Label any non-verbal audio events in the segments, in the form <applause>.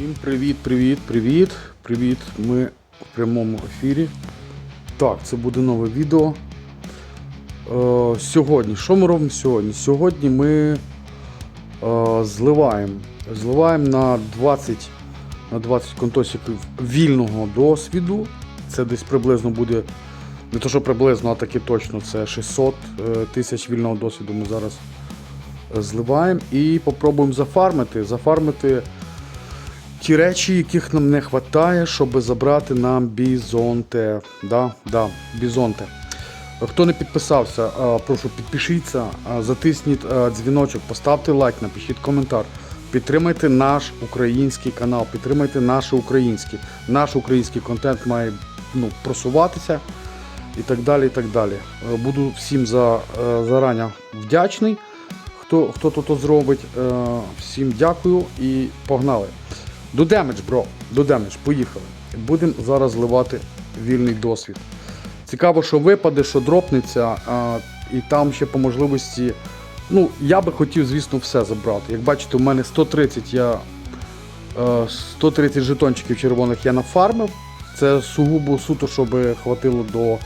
Всім привіт, привіт, привіт, привіт. Ми в прямому ефірі. Так, це буде нове відео. Е, сьогодні, що ми робимо сьогодні? Сьогодні ми е, зливаємо. Зливаємо на 20, на 20 контосиків вільного досвіду. Це десь приблизно буде, не то що приблизно, а таки точно, це 600 е, тисяч вільного досвіду ми зараз е, зливаємо і попробуємо зафармити. Зафармити ті речі, яких нам не вистачає, щоб забрати нам бізонте. Да, да, бізонте. Хто не підписався, прошу підпишіться, затисніть дзвіночок, поставте лайк, напишіть коментар. Підтримайте наш український канал, підтримайте наш український. Наш український контент має ну, просуватися і так далі. і так далі. Е, Буду всім за, е, зарані вдячний, хто, хто то, то зробить. Е, Всім дякую і погнали. До демедж, бро, до демедж, поїхали. Будемо зараз зливати вільний досвід. Цікаво, що випаде, що дропнеться, а, і там ще по можливості. Ну, я би хотів, звісно, все забрати. Як бачите, у мене 130 я. е, 130 жетончиків червоних я нафармив. Це сугубо суто, щоб хватило до,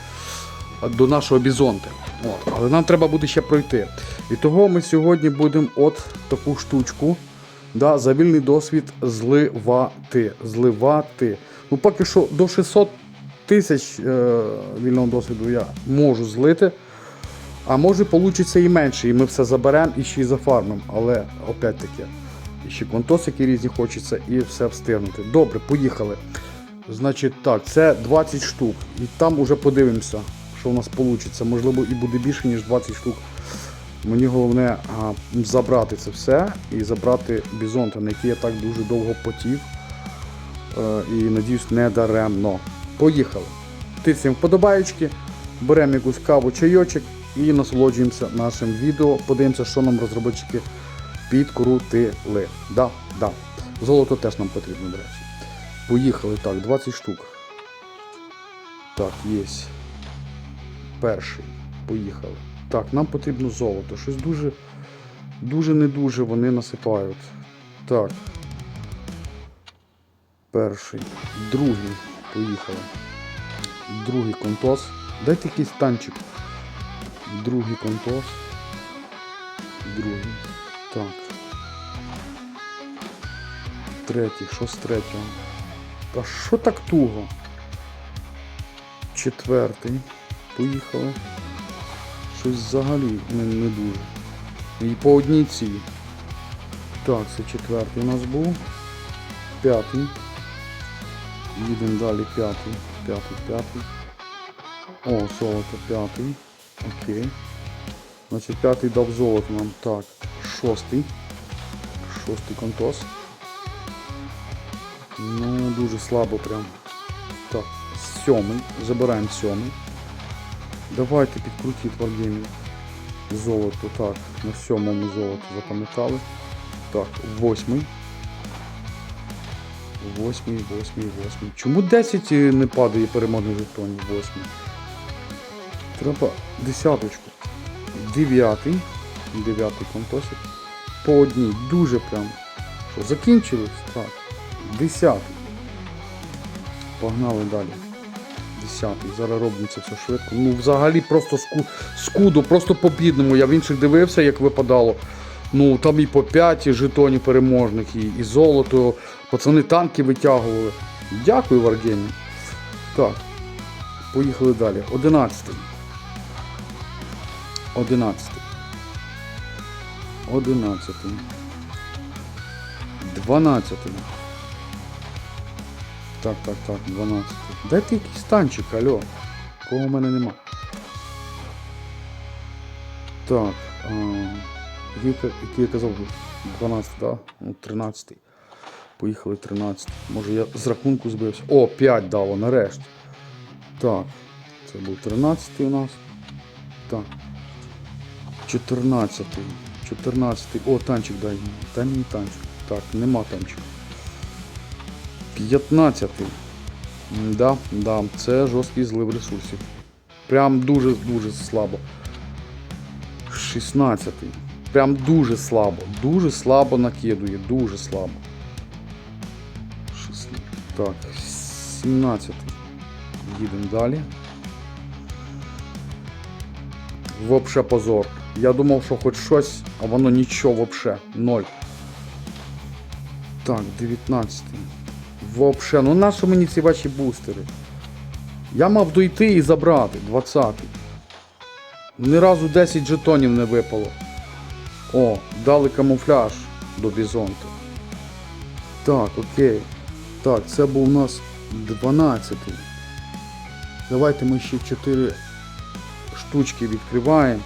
до нашого бізонти. От. Але нам треба буде ще пройти. І того ми сьогодні будемо от таку штучку. Да, за вільний досвід зливати. Зливати. Ну, поки що до 600 тисяч е, вільного досвіду я можу злити. А може вийде і менше, і ми все заберемо і ще й зафармимо. Але опять-таки, ще контосики різні хочеться і все встигнути. Добре, поїхали. Значить так, це 20 штук. І там уже подивимося, що в нас вийде. Можливо, і буде більше, ніж 20 штук. Мені головне а, забрати це все і забрати бізонта, на який я так дуже довго потів. Е, і надіюсь, не даремно. Поїхали. Тисяємо вподобаєчки, беремо якусь каву, чайочок і насолоджуємося нашим відео. Подивимося, що нам розробники підкрутили. Да, да. Золото теж нам потрібно, до речі. Поїхали. Так, 20 штук. Так, є. Перший. Поїхали. Так, нам потрібно золото. Щось дуже, дуже не дуже вони насипають. Так. Перший. Другий. Поїхали. Другий контос. Дайте якийсь танчик. Другий контос. Другий. Так. Третій. Що з третього? Та що так туго? Четвертий. Поїхали. Щось взагалі не, не дуже. І по одній цій. Так, це четвертий у нас був. П'ятий. Їдемо далі п'ятий. П'ятий, п'ятий. О, золото п'ятий. Окей. Значить п'ятий дав золото нам. Так. Шостий. Шостий контос. Ну, дуже слабо прям. Так, сьомий. Забираємо сьомий. Давайте підкрутіть варгеймінг. Золото, так, на сьомому золото запам'ятали. Так, восьмий. Восьмий, восьмий, восьмий. Чому 10 не падає переможний жетонів? Восьмий. Треба десяточку. Дев'ятий. Дев'ятий контосик. По одній. Дуже прям. Що, закінчилось? Так. Десятий. Погнали далі. Десятий. Зараз робимо це все швидко. Ну, взагалі просто ску... скудо, просто по бідному. Я в інших дивився, як випадало. Ну, там і по 5 жетонів переможних, і, і золото. Пацани танки витягували. Дякую, Варгені. Так. Поїхали далі. Одинадцятий. Одинадцятий. Одинадцятий. Дванадцятий. Так, так, так, 12. Дайте якийсь танчик, алло. Кого в мене нема. Так. А, який, я- казав, 12, да? Ну, 13. Поїхали 13. Може я з рахунку збився. О, 5 дало, нарешті. Так. Це був 13 у нас. Так. 14. 14. О, танчик дай. мені. Дай мені танчик. Так, нема танчика. 15. Да, да, це жорсткий злив ресурсів. Прям дуже-дуже слабо. 16. Прям дуже слабо. Дуже слабо накидує, дуже слабо. Так, 17. Їдемо далі. Вообще позор. Я думав, що хоч щось, а воно нічого вообще. Ноль. Так, 19. Вообще, ну нащо мені ці ваші бустери? Я мав дойти і забрати. 20-й. Ні разу 10 жетонів не випало. О, дали камуфляж до бізонта. Так, окей. Так, це був у нас 12-й. Давайте ми ще 4 штучки відкриваємо.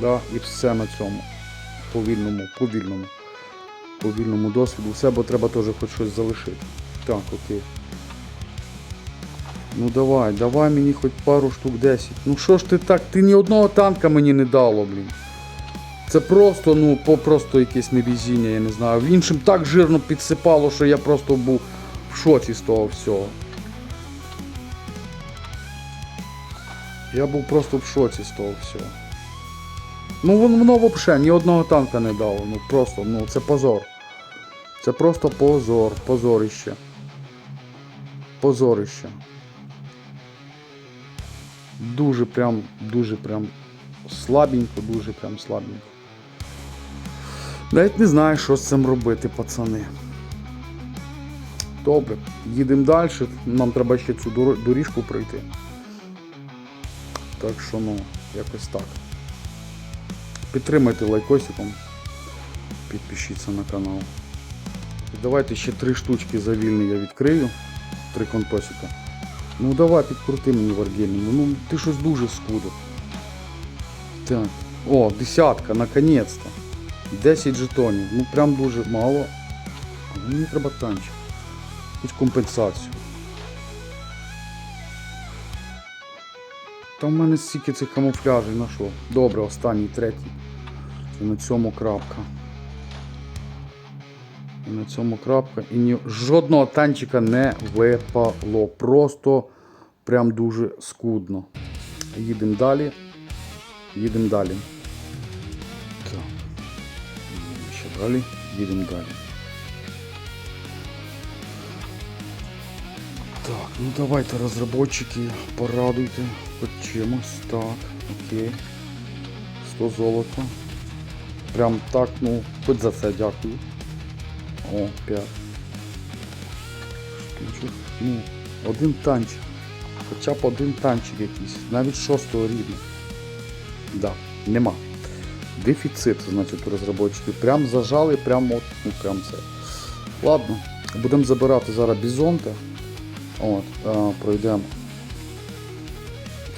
Да, і все на цьому. Повільному, повільному. Повільному досвіду. Все, бо треба теж хоч щось залишити. Так, окей. Ну давай, давай мені хоч пару штук 10. Ну що ж ти так? Ти ні одного танка мені не дало, блін. Це просто, ну, по просто якесь невезіння, я не знаю. Іншим так жирно підсипало, що я просто був в шоці з того всього. Я був просто в шоці з того всього. Ну воно взагалі ні одного танка не дало. Ну просто, ну це позор. Це просто позор, позорище. Позорище. Дуже прям, дуже прям слабенько, дуже прям слабенько. Навіть не знаю, що з цим робити, пацани. Добре, їдемо далі. Нам треба ще цю доріжку пройти. Так що, ну, якось так. Підтримайте лайкосиком. Підпишіться на канал. І давайте ще три штучки за вільний я відкрию. Три контосика. Ну давай підкрути мені варгельному. Ну ти щось дуже скудо. Так. О, десятка, наконец-то. 10 жетонів. Ну прям дуже мало. Мені треба танчик. Хоч компенсацію. Та в мене стільки цих камуфляжів на що? Добре, останній, третій. І на цьому крапка. І на цьому крапка. І ні, жодного танчика не випало. Просто прям дуже скудно. Їдемо далі. Їдемо далі. Так. Ще далі. Їдемо далі. Так, ну давайте, розробники, порадуйте хоч чимось. Так, окей. 100 золота. Прям так, ну, хоч за це дякую. О, 5. Штучок. Ну, один танчик. Хоча б один танчик якийсь. Навіть шостого рівня. Да, нема. Дефіцит, значить, у розробників. Прям зажали, прям от, ну прям це. Ладно, будемо забирати зараз бізонта. От, а, пройдемо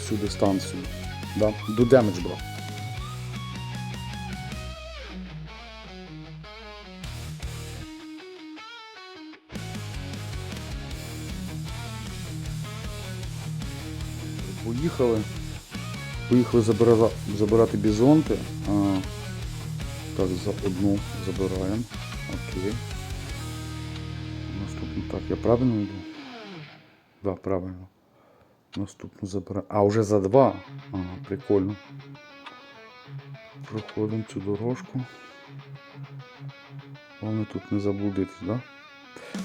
всю дистанцію. Да? До демедж, бро. Поїхали. Поїхали забирати, забирати бізонти. А, так, за одну забираємо. Окей. Наступну. Так, я правильно йду? Да, правильно. Наступну забираємо. А, вже за два. Ага, прикольно. Проходимо цю дорожку. Головне тут не заблудитись, да?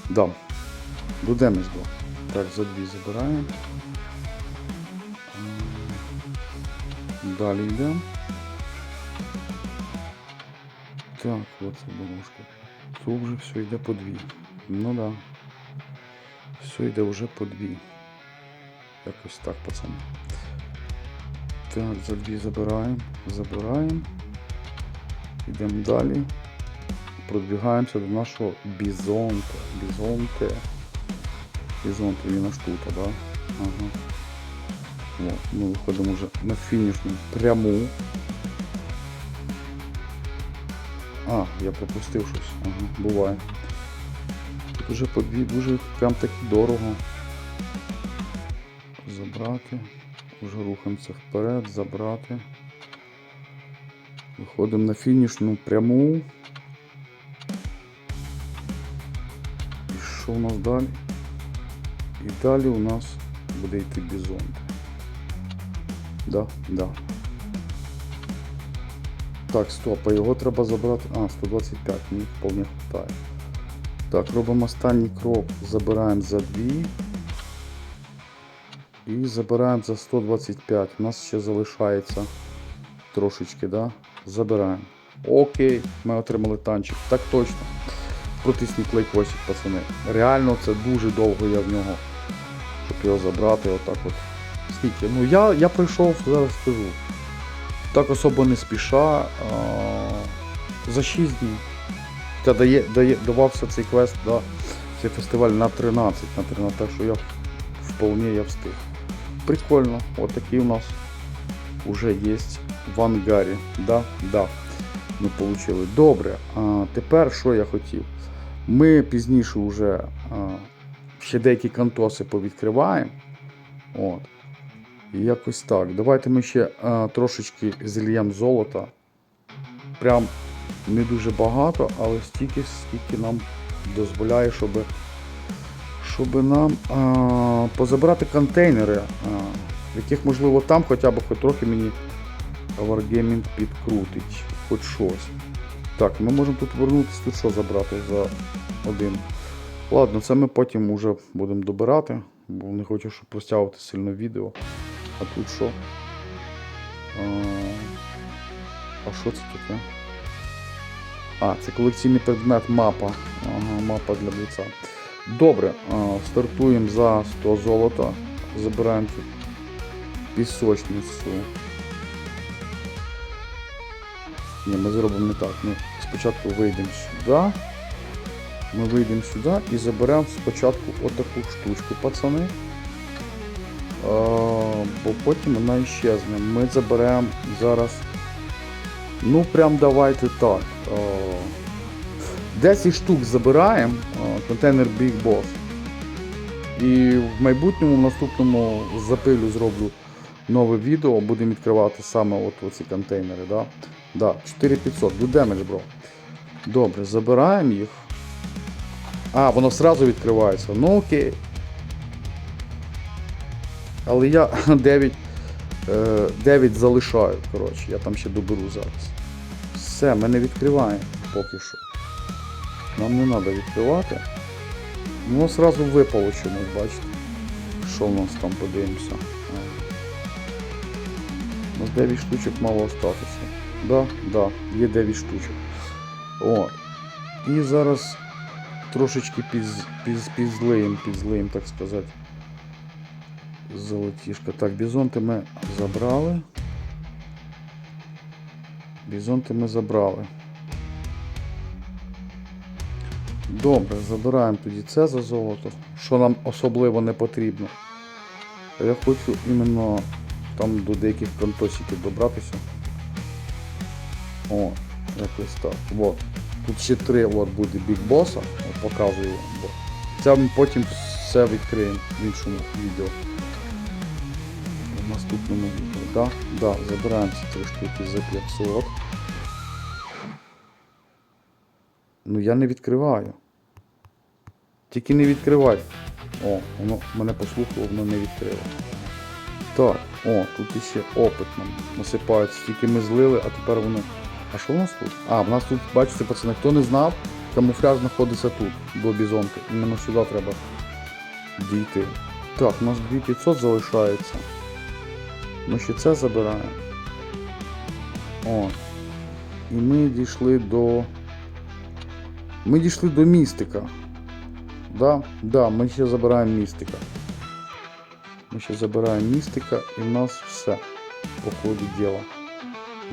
Да. До два. Так, за дві забираємо. Далі йдемо. Так, оце дорожка. Тут вже все йде по дві. Ну да. Все йде вже по дві. Якось так, пацани. Так, за дві забираємо. Забираємо. Йдемо далі. Продвигаємося до нашого бізонта. Бізонте. Бізонте він аж тут, да? Ага. Ми виходимо вже на фінішну пряму. А, я пропустив щось. Ага, буває. Тут уже по дві дуже прям таки дорого. Забрати. Уже рухаємося вперед, забрати. Виходимо на фінішну пряму. І що у нас далі? І далі у нас буде йти бізонт. Да, да. Так, стоп, а його треба забрати. А, 125, мені вполне хватає. Так, робимо останній крок. Забираємо за 2. І забираємо за 125. У нас ще залишається трошечки, да? Забираємо. Окей, ми отримали танчик. Так точно. Протисніть лайкосик, пацани. Реально це дуже довго я в нього, щоб його забрати. Отак от. Скільки? Ну я, я пройшов, зараз скажу. Так особо не спіша. А, за 6 днів. Та дає, дає, давався цей квест, да, цей фестиваль на 13, на 13, так що я вполне я встиг. Прикольно, от такий у нас уже є в ангарі. Да, да, ми отримали. Добре, а тепер що я хотів? Ми пізніше вже а, ще деякі кантоси повідкриваємо. От. Якось так. Давайте ми ще а, трошечки зільємо золота. Прям не дуже багато, але стільки, скільки нам дозволяє, щоб, щоб нам а, позабрати контейнери, а, в яких, можливо, там хоча б хоч трохи мені Wargaming підкрутить, хоч щось. Так, ми можемо тут повернутися, тут що забрати за один. Ладно, це ми потім вже будемо добирати, бо не хочу, щоб розтягувати сильно відео. А тут що? А, що це таке? А, це колекційний предмет мапа. Ага, мапа для бліца. Добре, стартуємо за 100 золота. Забираємо тут пісочницю. Ні, ми зробимо не так. Ми спочатку вийдемо сюди. Ми вийдемо сюди і заберемо спочатку отаку штучку, пацани. Бо потім вона іщезне. Ми заберемо зараз. Ну, прям давайте так. 10 штук забираємо, контейнер Big Boss. І в майбутньому, в наступному запилю зроблю нове відео, будемо відкривати саме от оці контейнери. Да? Да, 4500, do damage, бро. Добре, забираємо їх. А, воно одразу відкривається. Ну окей. Але я <laughs> 9, е, 9 залишаю. Коротше, я там ще доберу зараз. Все, ми не відкриваємо поки що. Нам не треба відкривати. Воно одразу випало чомусь, бачите. Що в нас там подивимося. У нас 9 штучок мало остатися. Да, да, є 9 штучок. От. І зараз трошечки піз, піз, пізлеєм, пізлеєм, так сказати. Золотішка. Так, бізонти ми забрали. Бізонти ми забрали. Добре, забираємо тоді це за золото, що нам особливо не потрібно. Я хочу іменно там до деяких контосиків добратися. О, якось так. Вот. Тут ще три от буде Boss, показую. Це ми потім все відкриємо в іншому відео. Наступному відео. Да? Да, забираємо ці три штуки за 500. Ну я не відкриваю. Тільки не відкривай. О, воно мене послухало, воно не відкрило. Так, о, тут іще опит нам насипається. Тільки ми злили, а тепер воно. А що в нас тут? А, в нас тут, бачите, пацани, хто не знав, камуфляж знаходиться тут, до бізонки. Іменно сюди треба дійти. Так, у нас 2500 залишається. Ми ще це забираємо. О. І ми дійшли до. Ми дійшли до містика. Да, да, ми ще забираємо містика. Ми ще забираємо містика і в нас все по ходу діла.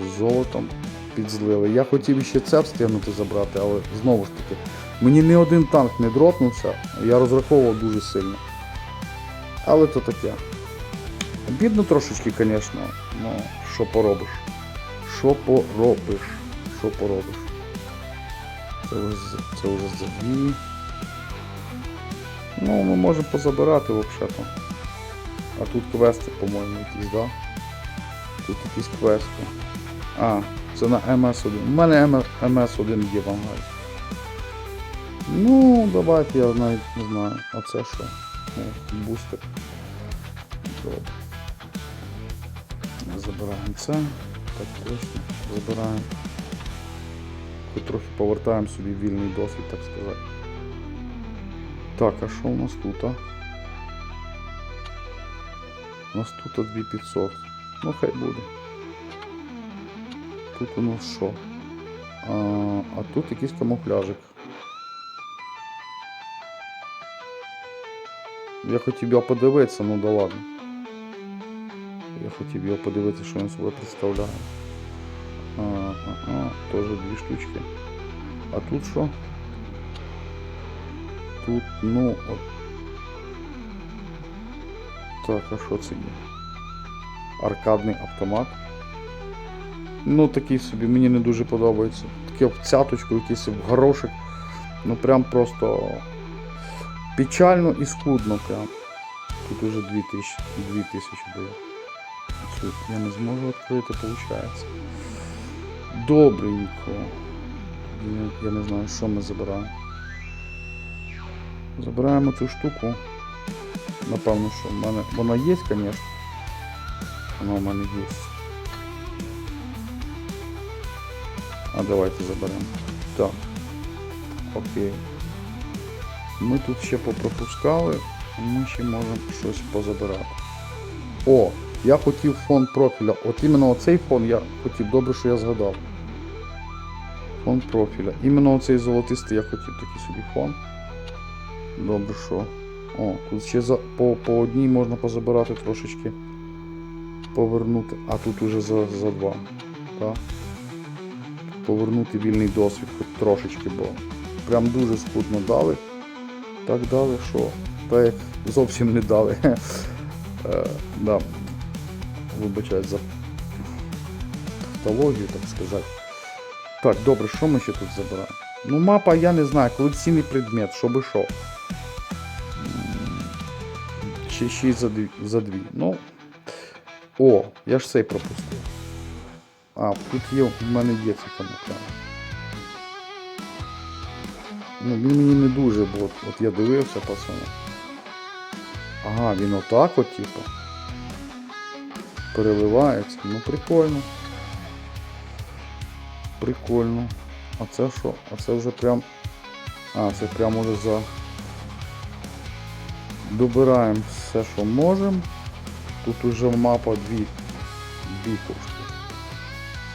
З золотом підзлили. Я хотів ще це встигнути забрати, але знову ж таки, мені ні один танк не дропнувся, я розраховував дуже сильно. Але то таке. Бідно трошечки, звісно, ну що поробиш. Що поробиш? Що поробиш? Це вже, це вже за дві. Ну, ми можемо позабирати взагалі. А тут квести, по-моєму, якісь, да? Тут якісь квести. А, це на МС1. У мене МС1 є в ангарі. Ну, давайте я навіть не знаю. А це що? Бустер. Добре. Забираємо це. Так точно. Забираємо. Хоч трохи повертаємо собі вільний досвід, так сказати. Так, а що у нас тут? А? У нас тут 2500. Ну хай буде. Тут у нас що? А, а тут якийсь камуфляжик. Я хотів його подивитися, ну да ладно. Я хотів його подивитися, що він собою представляє. Ага, теж дві штучки. А тут що? Тут, ну, от. Так, а що це є? Аркадний автомат. Ну, такий собі, мені не дуже подобається. Таке в цяточку, якийсь в горошек. Ну прям просто печально і скудно прям. Тут уже 2000, 2000 було. Цю я не зможу відкрити, виходить. Добренько. Я, я не знаю, що ми забираємо. Забираємо цю штуку. Напевно, що в мене. Вона є, звісно. Вона в мене є. А давайте заберемо. Так. Окей. Ми тут ще попропускали, ми ще можемо щось позабирати. О, Я хотів фон профіля. От іменно оцей фон я хотів, добре, що я згадав. Фон профіля. Іменно оцей золотистий я хотів такий собі фон. Добре, що. О, тут ще за, по, по одній можна позабирати трошечки. Повернути. А тут уже за, за два. Так. Повернути вільний досвід хоч трошечки, бо прям дуже скудно дали. Так дали, що так як зовсім не дали. <laughs> Е, да. Вибачаю за тавтологію, так сказати. Так, добре, що ми ще тут забираємо? Ну, мапа, я не знаю, колекційний предмет, що би що. Ще 6 за дві, за дві. Ну. О, я ж цей пропустив. А, тут є, в мене є цей камуфляж. Ну, він мені не дуже, бо от, от я дивився, пацани. Ага, він отак от, типу. Переливається. Ну прикольно. Прикольно. А це що? А це вже прям. А, це прям уже за. Добираємо все, що можемо. Тут уже мапа дві. Дві коштує.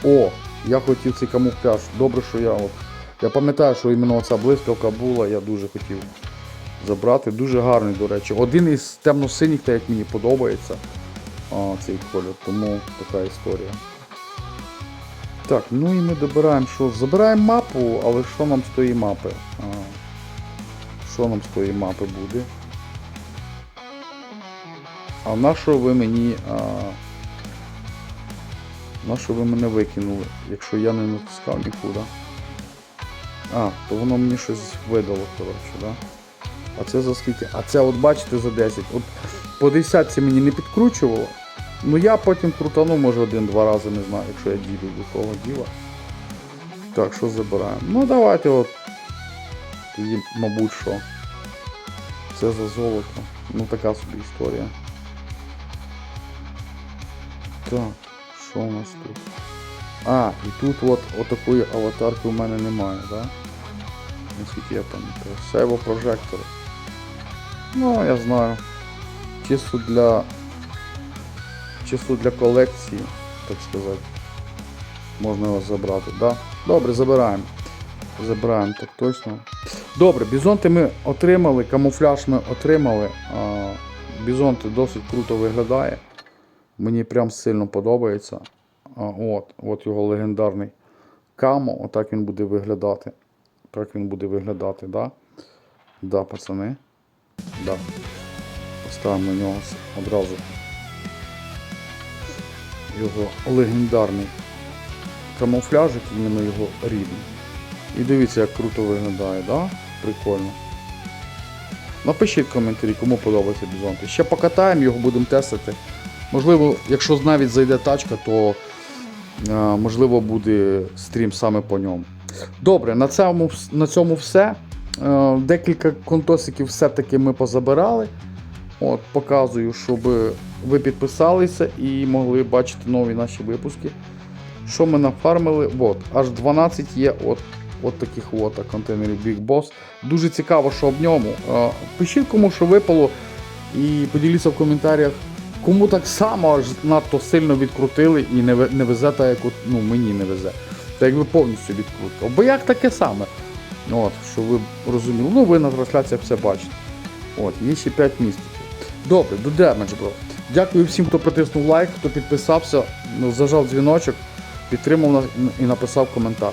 О! Я хотів цей камуфляж. Добре, що я от. Я пам'ятаю, що іменно оця блискавка була, я дуже хотів забрати. Дуже гарний, до речі. Один із темно-синіх, так як мені подобається а, цей колір, тому така історія. Так, ну і ми добираємо що? Забираємо мапу, але що нам з тої мапи? А, що нам з тої мапи буде? А на що ви мені. А, на що ви мене викинули, якщо я не натискав нікуди? А, то воно мені щось видало, коротше, да? А це за скільки? А це от бачите за 10. От по 10 мені не підкручувало. Ну я потім крутану, може один-два рази, не знаю, якщо я дійду до того діла. Так, що забираємо? Ну давайте от. Тоді, мабуть, що. Це за золото. Ну така собі історія. Так, що у нас тут? А, і тут от отакої аватарки у мене немає, так? Да? Наскільки я пам'ятаю. Сейво прожектори. Ну, я знаю. Чисто для. Чисто для колекції, так сказати. Можна його забрати, да? Добре, забираємо. Забираємо, так точно. Добре, бізонти ми отримали, камуфляж ми отримали. Бізонти досить круто виглядає. Мені прям сильно подобається. От, от його легендарний камо, отак він буде виглядати. Так він буде виглядати, да? Да, пацани. Да. Поставимо на нього одразу його легендарний камуфляжик, іменно його рідний. І дивіться, як круто виглядає, да? Прикольно. Напишіть в коментарі, кому подобається бізонти. Ще покатаємо його, будемо тестити. Можливо, якщо навіть зайде тачка, то е, можливо буде стрім саме по ньому. Добре, на цьому, на цьому все. Е, Декілька контосиків все-таки ми позабирали. От, показую, щоб ви підписалися і могли бачити нові наші випуски. Що ми нафармили? От, аж 12 є от от таких от контейнерів Big Boss. Дуже цікаво, що об ньому. Пишіть кому, що випало, і поділіться в коментарях, кому так само аж надто сильно відкрутили і не, везе так, як от, ну, мені не везе. Та якби повністю відкрутка. Бо як таке саме? От, що ви розуміли. Ну, ви на трансляціях все бачите. От, є ще 5 місяців. Добре, до демедж, бро. Дякую всім, хто притиснув лайк, хто підписався, ну, зажав дзвіночок, підтримав нас і написав коментар.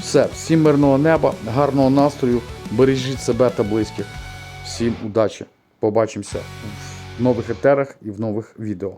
Все, всім мирного неба, гарного настрою, бережіть себе та близьких. Всім удачі. Побачимося в нових етерах і в нових відео.